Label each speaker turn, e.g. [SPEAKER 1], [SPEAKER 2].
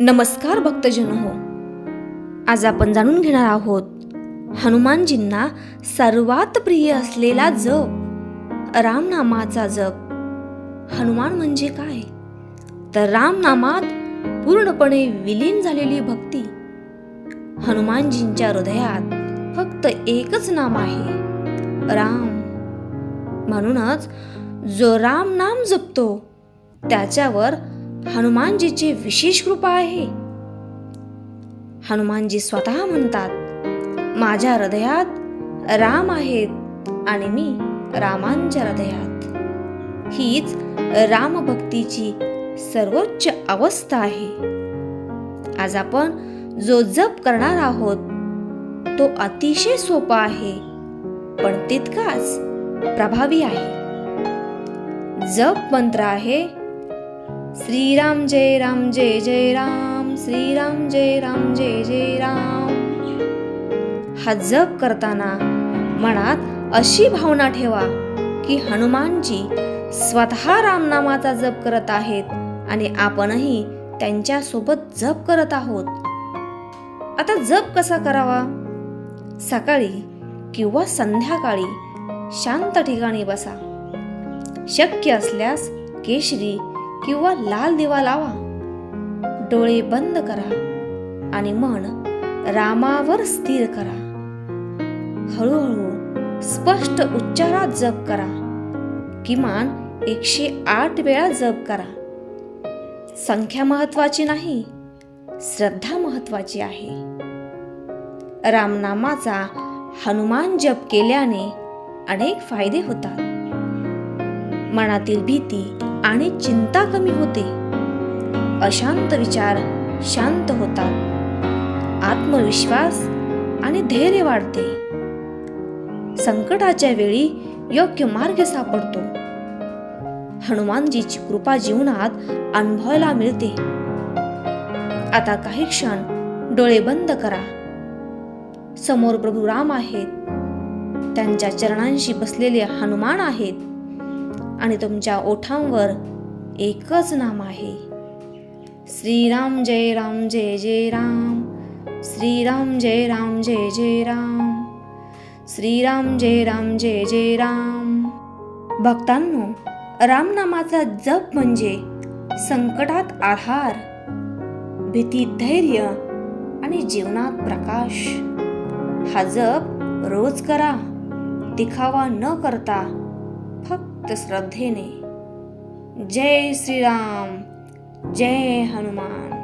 [SPEAKER 1] नमस्कार भक्तजन हो. आज आपण जाणून घेणार आहोत हनुमानजींना सर्वात प्रिय असलेला जप रामनामाचा जप. हनुमान म्हणजे काय? तर रामनामात पूर्णपणे विलीन झालेली भक्ती. हनुमानजींच्या हृदयात फक्त एकच नाम आहे राम. म्हणूनच जो राम नाम जपतो त्याच्यावर हनुमानजीची विशेष कृपा आहे. हनुमानजी स्वतः म्हणतात माझ्या हृदयात राम आहेत आणि मी रामांच्या हृदयात. हीच रामभक्तीची सर्वोच्च अवस्था आहे. आज आपण जो जप करणार आहोत तो अतिशय सोपा आहे पण तितकाच प्रभावी आहे. जप मंत्र आहे श्रीराम जय राम जय जय राम श्रीराम जय राम जय जय राम. हा जप करताना मनात अशी भावना ठेवा की हनुमानजी स्वतः रामनामाचा जप करत आहेत आणि आपणही त्यांच्यासोबत जप करत आहोत. आता जप कसा करावा? सकाळी किंवा संध्याकाळी शांत ठिकाणी बसा. शक्य असल्यास केशरी किंवा लाल दिवा लावा. डोळे बंद करा आणि मन रामावर स्थिर करा. हळूहळू स्पष्ट उच्चारात जप करा. किमान एकशे आठ वेळा जप करा. संख्या महत्वाची नाही श्रद्धा महत्वाची आहे. रामनामाचा हनुमान जप केल्याने अनेक फायदे होतात. मनातील भीती आणि चिंता कमी होते. अशांत विचार शांत होतात. आत्मविश्वास आणि धैर्य वाढते. संकटाच्या वेळी योग्य मार्ग सापडतो. हनुमानजीची कृपा जीवनात अनुभवायला मिळते. आता काही क्षण डोळे बंद करा. समोर प्रभू राम आहेत. त्यांच्या चरणांशी बसलेले हनुमान आहेत. आणि तुमच्या ओठांवर एकच नाम आहे. श्रीराम जय राम जय जय राम. श्रीराम जय राम जय जय राम. श्रीराम जय राम जय जय राम. भक्तांनो रामनामाचा जप म्हणजे संकटात आधार भीती धैर्य आणि जीवनात प्रकाश. हा जप रोज करा दिखावा न करता फक्त श्रद्धेने। जय श्रीराम जय हनुमान